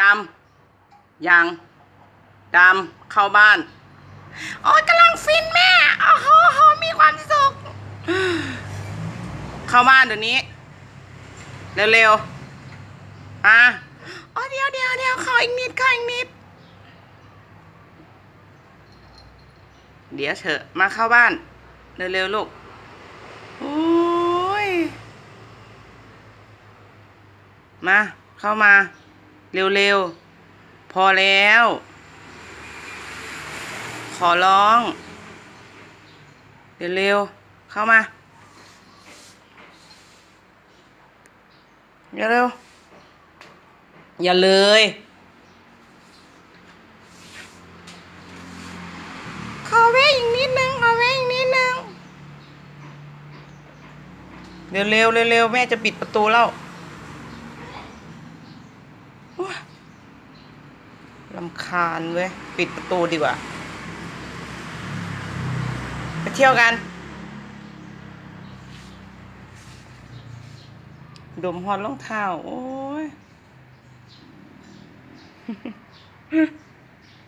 ดำยังดำเข้าบ้าน โอ้ยกำลังฟินแม่โอ้โหโหมีความสุข เข้าบ้านเดี๋ยวนี้ เร็วๆ อะอ๋อเดี๋ยวเดี๋ยวเดี๋ยวขออีกนิดขออีกนิด เดี๋ยวเถอะมาเข้าบ้าน เร็วๆ ลูกโอ้ย มา เข้ามา เร็วๆ พอแล้ว ขอร้อง เร็วๆ เข้ามาอย่าเร็วอย่าเลยขอแวะอีกนิดนึงขอแวะอีกนิดนึง เร็วเร็วเร็วเร็วแม่จะปิดประตูแล้วโอ๊ย ลำคาญเว้ย ปิดประตูดีกว่า ไปเที่ยวกัน ดมฮอนรองเท้า โอ้ย